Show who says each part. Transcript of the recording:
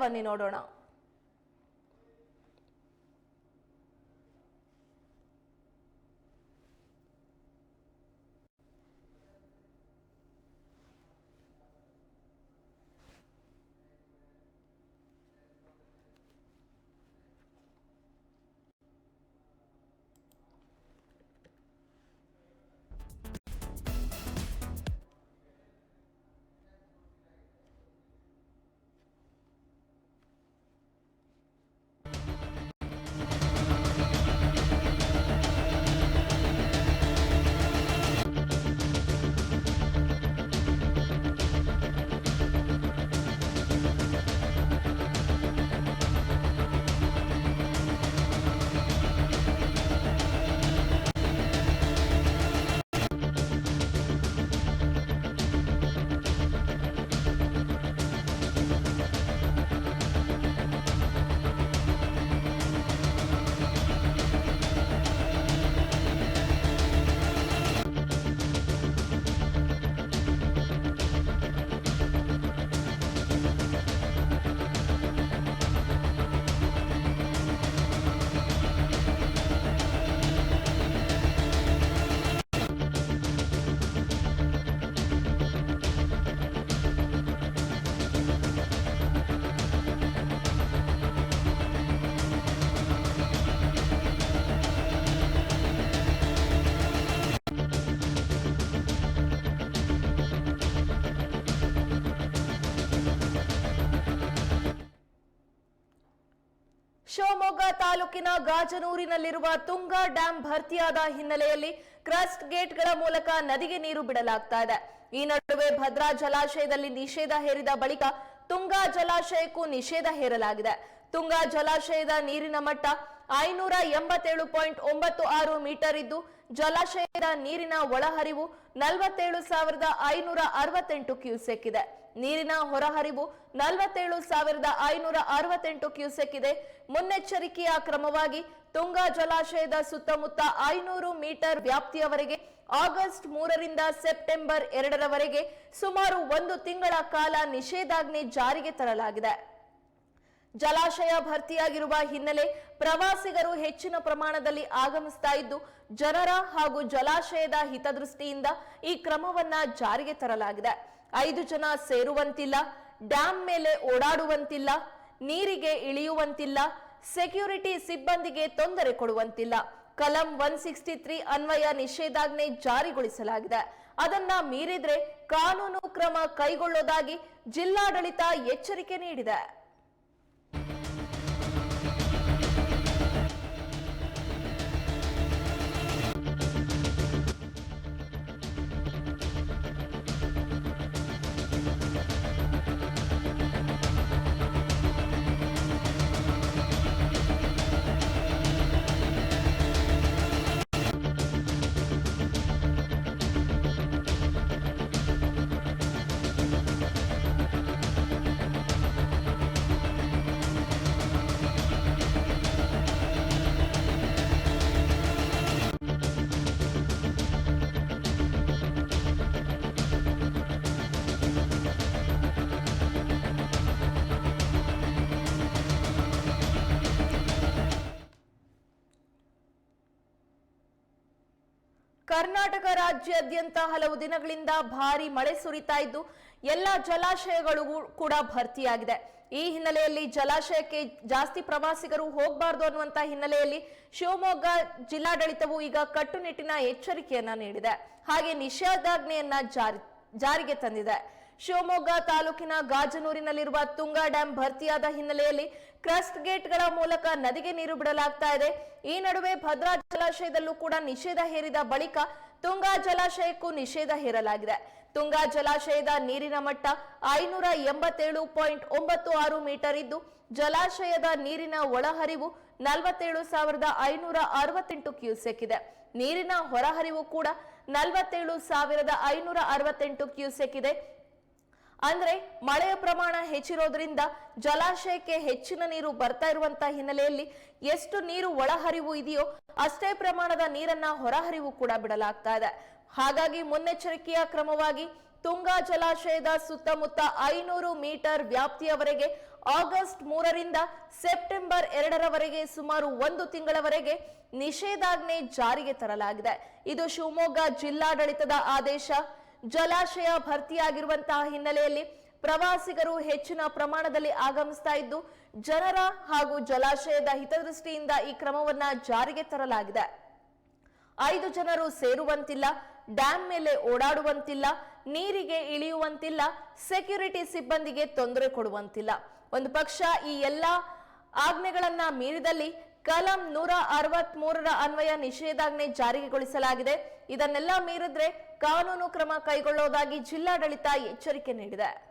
Speaker 1: ಬನ್ನಿ ನೋಡೋಣ. ಶಿವಮೊಗ್ಗ ತಾಲೂಕಿನ ಗಾಜನೂರಿನಲ್ಲಿರುವ ತುಂಗಾ ಡ್ಯಾಂ ಭರ್ತಿಯಾದ ಹಿನ್ನೆಲೆಯಲ್ಲಿ ಕ್ರಸ್ಟ್ ಗೇಟ್ಗಳ ಮೂಲಕ ನದಿಗೆ ನೀರು ಬಿಡಲಾಗ್ತಾ ಇದೆ. ಈ ನಡುವೆ ಭದ್ರಾ ಜಲಾಶಯದಲ್ಲಿ ನಿಷೇಧ ಹೇರಿದ ಬಳಿಕ ತುಂಗಾ ಜಲಾಶಯಕ್ಕೂ ನಿಷೇಧ ಹೇರಲಾಗಿದೆ. ತುಂಗಾ ಜಲಾಶಯದ ನೀರಿನ ಮಟ್ಟ ಐನೂರ ಎಂಬತ್ತೇಳು ಪಾಯಿಂಟ್ ಒಂಬತ್ತು ಆರು ಮೀಟರ್ ಇದ್ದು ಜಲಾಶಯದ ನೀರಿನ ಒಳಹರಿವು ನಲವತ್ತೇಳು ಸಾವಿರದ ಐನೂರ ಅರವತ್ತೆಂಟು ಕ್ಯೂಸೆಕ್ ಇದೆ. ನೀರಿನ ಹೊರಹರಿವು ನಲವತ್ತೇಳು ಸಾವಿರದ ಐನೂರ ಅರವತ್ತೆಂಟು ಕ್ಯೂಸೆಕ್ ಇದೆ. ಮುನ್ನೆಚ್ಚರಿಕೆಯ ಕ್ರಮವಾಗಿ ತುಂಗಾ ಜಲಾಶಯದ ಸುತ್ತಮುತ್ತ ಐನೂರು ಮೀಟರ್ ವ್ಯಾಪ್ತಿಯವರೆಗೆ ಆಗಸ್ಟ್ ಮೂರರಿಂದ ಸೆಪ್ಟೆಂಬರ್ ಎರಡರವರೆಗೆ ಸುಮಾರು ಒಂದು ತಿಂಗಳ ಕಾಲ ನಿಷೇಧಾಜ್ಞೆ ಜಾರಿಗೆ ತರಲಾಗಿದೆ. ಜಲಾಶಯ ಭರ್ತಿಯಾಗಿರುವ ಹಿನ್ನೆಲೆ ಪ್ರವಾಸಿಗರು ಹೆಚ್ಚಿನ ಪ್ರಮಾಣದಲ್ಲಿ ಆಗಮಿಸ್ತಾ ಇದ್ದು, ಜನರ ಹಾಗೂ ಜಲಾಶಯದ ಹಿತದೃಷ್ಟಿಯಿಂದ ಈ ಕ್ರಮವನ್ನ ಜಾರಿಗೆ ತರಲಾಗಿದೆ. ಐದು ಜನ ಸೇರುವಂತಿಲ್ಲ, ಡ್ಯಾಂ ಮೇಲೆ ಓಡಾಡುವಂತಿಲ್ಲ, ನೀರಿಗೆ ಇಳಿಯುವಂತಿಲ್ಲ, ಸೆಕ್ಯೂರಿಟಿ ಸಿಬ್ಬಂದಿಗೆ ತೊಂದರೆ ಕೊಡುವಂತಿಲ್ಲ. ಕಲಂ ಒನ್ ಸಿಕ್ಸ್ಟಿ ತ್ರೀ ಅನ್ವಯ ನಿಷೇಧಾಜ್ಞೆ ಜಾರಿಗೊಳಿಸಲಾಗಿದೆ. ಅದನ್ನ ಮೀರಿದ್ರೆ ಕಾನೂನು ಕ್ರಮ ಕೈಗೊಳ್ಳೋದಾಗಿ ಜಿಲ್ಲಾಡಳಿತ ಎಚ್ಚರಿಕೆ ನೀಡಿದೆ. ಕರ್ನಾಟಕ ರಾಜ್ಯಾದ್ಯಂತ ಹಲವು ದಿನಗಳಿಂದ ಭಾರಿ ಮಳೆ ಸುರಿತಾ ಇದ್ದು, ಎಲ್ಲ ಜಲಾಶಯಗಳು ಕೂಡ ಭರ್ತಿಯಾಗಿದೆ. ಈ ಹಿನ್ನೆಲೆಯಲ್ಲಿ ಜಲಾಶಯಕ್ಕೆ ಜಾಸ್ತಿ ಪ್ರವಾಸಿಗರು ಹೋಗಬಾರ್ದು ಅನ್ನುವಂತ ಹಿನ್ನೆಲೆಯಲ್ಲಿ ಶಿವಮೊಗ್ಗ ಜಿಲ್ಲಾಡಳಿತವು ಈಗ ಕಟ್ಟುನಿಟ್ಟಿನ ಎಚ್ಚರಿಕೆಯನ್ನ ನೀಡಿದೆ. ಹಾಗೆ ನಿಷೇಧಾಜ್ಞೆಯನ್ನ ಜಾರಿ, ಜಾರಿಗೆ ತಂದಿದೆ. ಶಿವಮೊಗ್ಗ ತಾಲೂಕಿನ ಗಾಜನೂರಿನಲ್ಲಿರುವ ತುಂಗಾ ಡ್ಯಾಂ ಭರ್ತಿಯಾದ ಹಿನ್ನೆಲೆಯಲ್ಲಿ ಕ್ರಸ್ಟ್ ಗೇಟ್ಗಳ ಮೂಲಕ ನದಿಗೆ ನೀರು ಬಿಡಲಾಗ್ತಾ ಇದೆ. ಈ ನಡುವೆ ಭದ್ರಾ ಜಲಾಶಯದಲ್ಲೂ ಕೂಡ ನಿಷೇಧ ಹೇರಿದ ಬಳಿಕ ತುಂಗಾ ಜಲಾಶಯಕ್ಕೂ ನಿಷೇಧ ಹೇರಲಾಗಿದೆ. ತುಂಗಾ ಜಲಾಶಯದ ನೀರಿನ ಮಟ್ಟ ಐನೂರ ಎಂಬತ್ತೇಳು ಪಾಯಿಂಟ್ ಒಂಬತ್ತು ಆರು ಮೀಟರ್ ಇದ್ದು, ಜಲಾಶಯದ ನೀರಿನ ಒಳಹರಿವು ನಲವತ್ತೇಳು ಸಾವಿರದ ಐನೂರ ಅರವತ್ತೆಂಟು ಕ್ಯೂಸೆಕ್ ಇದೆ. ನೀರಿನ ಹೊರಹರಿವು ಕೂಡ ನಲವತ್ತೇಳು ಸಾವಿರದ ಐನೂರ ಅರವತ್ತೆಂಟು ಕ್ಯೂಸೆಕ್ ಇದೆ. ಅಂದ್ರೆ ಮಳೆಯ ಪ್ರಮಾಣ ಹೆಚ್ಚಿರೋದ್ರಿಂದ ಜಲಾಶಯಕ್ಕೆ ಹೆಚ್ಚಿನ ನೀರು ಬರ್ತಾ ಇರುವಂತ ಹಿನ್ನೆಲೆಯಲ್ಲಿ ಎಷ್ಟು ನೀರು ಒಳಹರಿವು ಇದೆಯೋ ಅಷ್ಟೇ ಪ್ರಮಾಣದ ನೀರನ್ನ ಹೊರಹರಿವು ಕೂಡ ಬಿಡಲಾಗ್ತಾ ಇದೆ. ಹಾಗಾಗಿ ಮುನ್ನೆಚ್ಚರಿಕೆಯ ಕ್ರಮವಾಗಿ ತುಂಗಾ ಜಲಾಶಯದ ಸುತ್ತಮುತ್ತ ಐನೂರು ಮೀಟರ್ ವ್ಯಾಪ್ತಿಯವರೆಗೆ ಆಗಸ್ಟ್ ಮೂರರಿಂದ ಸೆಪ್ಟೆಂಬರ್ ಎರಡರವರೆಗೆ ಸುಮಾರು ಒಂದು ತಿಂಗಳವರೆಗೆ ನಿಷೇಧಾಜ್ಞೆ ಜಾರಿಗೆ ತರಲಾಗಿದೆ. ಇದು ಶಿವಮೊಗ್ಗ ಜಿಲ್ಲಾಡಳಿತದ ಆದೇಶ. ಜಲಾಶಯ ಭರ್ತಿಯಾಗಿರುವಂತಹ ಹಿನ್ನೆಲೆಯಲ್ಲಿ ಪ್ರವಾಸಿಗರು ಹೆಚ್ಚಿನ ಪ್ರಮಾಣದಲ್ಲಿ ಆಗಮಿಸ್ತಾ ಇದ್ದು, ಜನರ ಹಾಗೂ ಜಲಾಶಯದ ಹಿತದೃಷ್ಟಿಯಿಂದ ಈ ಕ್ರಮವನ್ನ ಜಾರಿಗೆ ತರಲಾಗಿದೆ. ಐದು ಜನರು ಸೇರುವಂತಿಲ್ಲ, ಡ್ಯಾಂ ಮೇಲೆ ಓಡಾಡುವಂತಿಲ್ಲ, ನೀರಿಗೆ ಇಳಿಯುವಂತಿಲ್ಲ, ಸೆಕ್ಯೂರಿಟಿ ಸಿಬ್ಬಂದಿಗೆ ತೊಂದರೆ ಕೊಡುವಂತಿಲ್ಲ. ಒಂದು ಪಕ್ಷ ಈ ಎಲ್ಲಾ ಆಜ್ಞೆಗಳನ್ನ ಮೀರಿದಲ್ಲಿ ಕಲಂ ನೂರ ಅರವತ್ ಮೂರರ ಅನ್ವಯ ನಿಷೇಧಾಜ್ಞೆ ಜಾರಿಗೊಳಿಸಲಾಗಿದೆ. ಇದನ್ನೆಲ್ಲ ಮೀರಿದ್ರೆ ಕಾನೂನು ಕ್ರಮ ಕೈಗೊಳ್ಳೋದಾಗಿ ಜಿಲ್ಲಾಡಳಿತ ಎಚ್ಚರಿಕೆ ನೀಡಿದೆ.